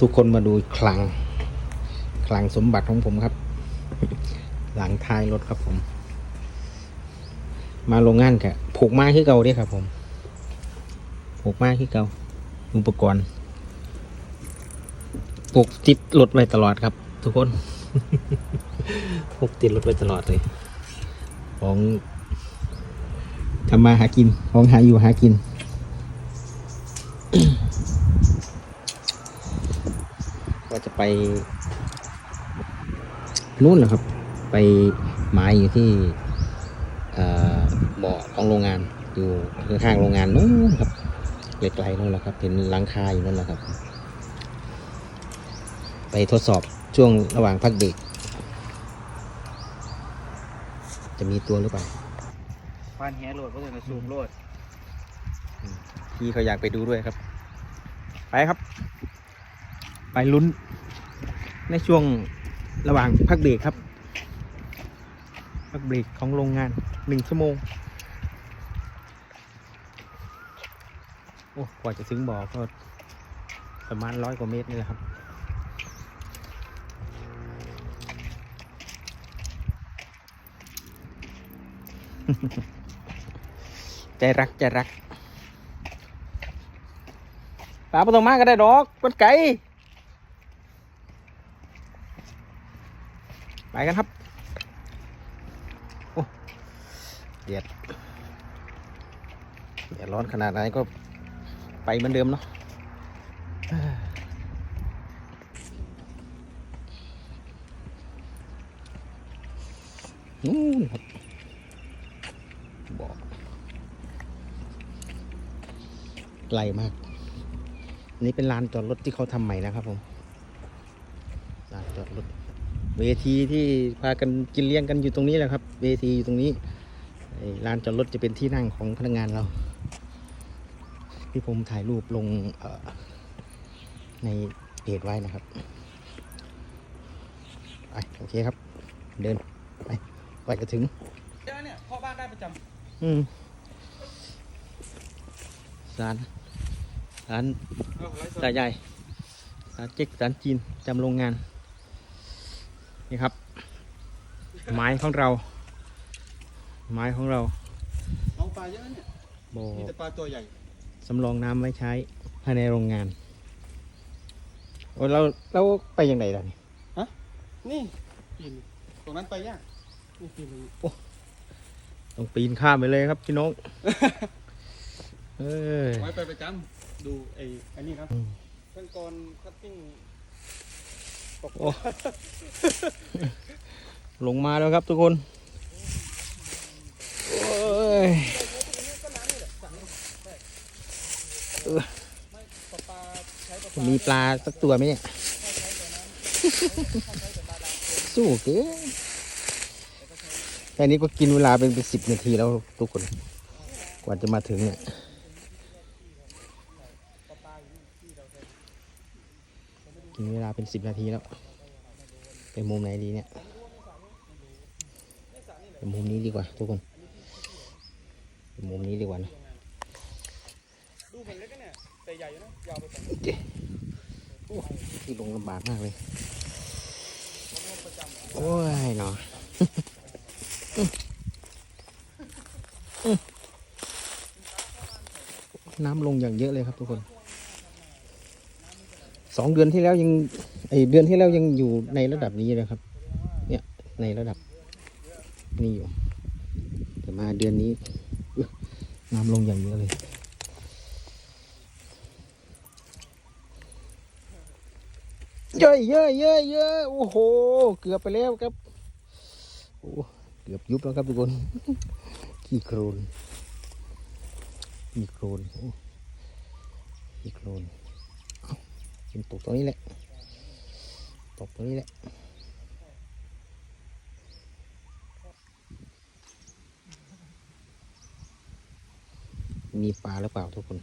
ทุกคนมาดูคลัง คลังสมบัติของผมครับ หลังท้ายรถครับผม มาโรงงานกะผูกมาที่เก่าเด้ครับผม ผูกมาที่เก่าอุปกรณ์ผูกติดรถไว้ตลอดครับ ทุกคนพกติดรถไว้ตลอดเลย ของทำมาหากิน ของหาอยู่หากิน ว่าจะไปนู่นเหรอครับ ไปหมายอยู่ที่เอ่อบ่อของโรงงานอยู่ข้างๆโรงงานนู้นครับไกลๆนู่นแหละครับ เห็นหลังคาอยู่นั่นแหละครับ ไปทดสอบช่วงระหว่างพักเบรกจะมีตัวหรือเปล่าฟานแหโหลดก็จะสูบโหลดพี่เขาอยากไปดูด้วยครับ ไปครับ ไปลุ้น ในช่วงระหว่างพักเบรกครับ พักเบรกของโรงงานหนึ่งชั่วโมง โอ้กว่าจะถึงบ่อก็ประมาณร้อยกว่าเมตรนี่แหละครับใจรักใจรักปลาปตองมาก็ได้ดอกมันไก่ไป กันครับ โอ้เดือดเดือดร้อนขนาดไหนก็ไปเหมือนเดิมเนาะนู่นครับบอกไกลมากนนี้เป็นลานจอดรถที่เขาทำใหม่นะครับผมลานจอดรถ เวทีที่พากันกินเลี้ยงกันอยู่ตรงนี้แหละครับ เวทีอยู่ตรงนี้ไอ้ลานจอดรถจะเป็นที่นั่งของพนักงานเราที่ผมถ่ายรูปลงเอ่อในเพจไว้นะครับไปโอเคครับ เดินไปไปจะถึงเนี่ยพ่อบ้านได้ประจอืมสารสารำเอาไลฟ์สดตาใหญ่สารเจ๊กสารจีนจำโรงงาน นี่ครับ ไม้ของเรา ไม้ของเราเอาปลาเยอะเนี่ยโบมีแต่ปลาตัวใหญ่สำรองน้ำไว้ใช้ภายในโรงงานโอ้เราเราไปยังไงล่ะนี่นี่ปีนตรงนั้นไปยากนี่ปีนตรงนี้ต้องปีนข้ามไปเลยครับพี่น้องเอ้ยไว้ไปประจำดูไอ้อันนี้ครับอืมขั้นตอนคัตติ้งตกโอ้ ลงมาแล้วครับทุกคนมีปลาสักตัวไหมเนี่ย สู้เกินแค่นี้ก็กินเวลาเป็นเป็นสิบนาทีแล้วทุกคน กว่าจะมาถึงเนี่ย กินเวลาเป็นสิบนาทีแล้วไปมุมไหนดีเนี่ยไปมุมนี้ดีกว่า ทุกคนไปมุมนี้ดีกว่านะดูเหมือนเล็กเนี่ยแต่ใหญ่อยู่นะยาวไปฝั่งที่ลงลำบากมากเลย โอ้ยเนาะน้ำลงอย่างเยอะเลยครับทุกคน สองเดือนที่แล้วยังไอเดือนที่แล้วยังอยู่ในระดับนี้เลยครับ เนี่ยในระดับนี้อยู่แต่มาเดือนนี้น้ำลงอย่างเยอะเลยเยอะเยอะเยอะเยอะโอ้โห เกือบไปแล้วครับโอ้เกือบยุบแล้วครับทุกคนขี้โครนขี้โครนโอ้ขี้โครน เป็นตกตรงนี้แหละตกตรงนี้แหละมีปลาหรือเปล่าทุกคน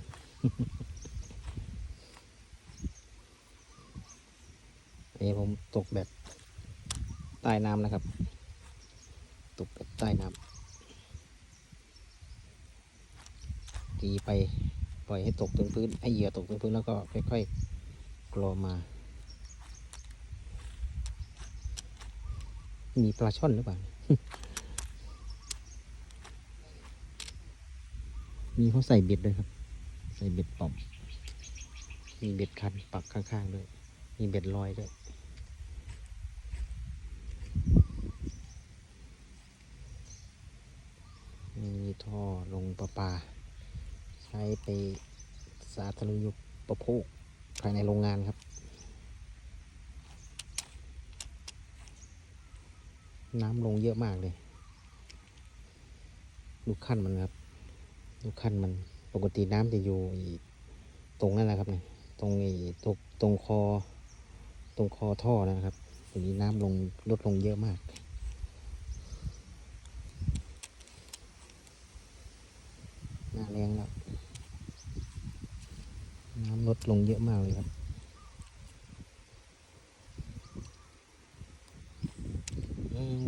อันนี้ผมตกแบบใต้น้ำนะครับ ตกแบบใต้น้ำตีไปปล่อยให้ตกถึงพื้น ให้เหยื่อตกถึงพื้นแล้วก็ค่อยๆ รอมา มีปลาช่อนหรือเปล่า มีเขาใส่เบ็ดด้วยครับ ใส่เบ็ดป่อม มีเบ็ดคันปักข้างๆด้วย มีเบ็ดลอยด้วยมีท่อลงประปา ใช้ไปสาธารณูปโภค ภายในโรงงานครับ น้ำลงเยอะมากเลย ดูขั้นมันครับ ดูขั้นมันปกติน้ำจะอยู่ตรงนั่นแหละครับเนี่ยตรงไอ้ตรงตรงคอ ตรงคอท่อนะครับทีนี้น้ำลงลดลงเยอะมากหน้าแรงแล้ว น้ำลดลงเยอะมากเลยครับ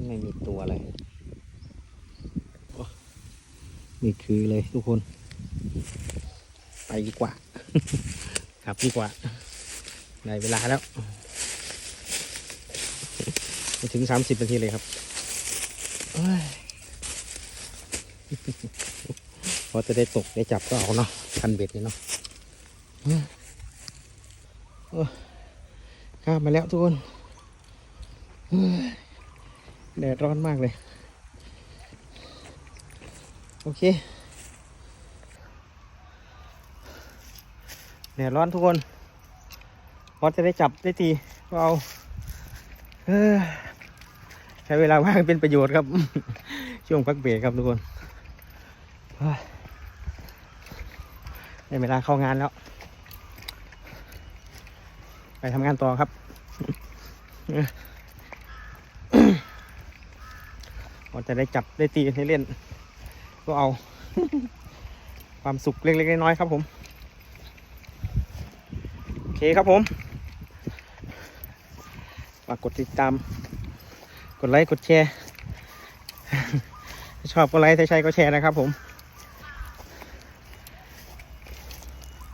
ไม่มีตัวอะไร นี่คือเลยทุกคน ไปดีกว่าครับดีกว่าได้เวลาแล้วม่ถึงสามสิบนาทีเลยครับเอ้ยพอจะได้ตกได้จับก็เอาเนาะคันเบ็ดนี่เนาะ ข้ามมาแล้วทุกคนแดดร้อนมากเลย โอเคแดดร้อนทุกคนพอจะได้จับได้ทีก็เอาใช้เวลาว่างเป็นประโยชน์ครับ ช่วงพักเบรกครับทุกคนได้เวลาเข้างานแล้ว ไปทำงานต่อครับพอจะได้จับได้ตีได้เล่น ก็เอา ความสุขเล็กๆน้อยๆครับผม โอเคครับผมฝากกดติดตาม กดไลค์กดแชร์ชอบก็ไลค์ถ้าใช่ก็แชร์นะครับผม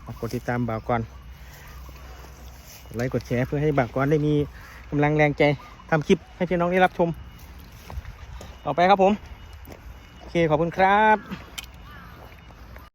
ฝากกดติดตามบ่าวก่อน ไลค์กดแชร์เพื่อให้บาวก่อนได้มีกำลังแรงใจทำคลิปให้พี่น้องได้รับชม ต่อไปครับผม โอเคขอบคุณครับ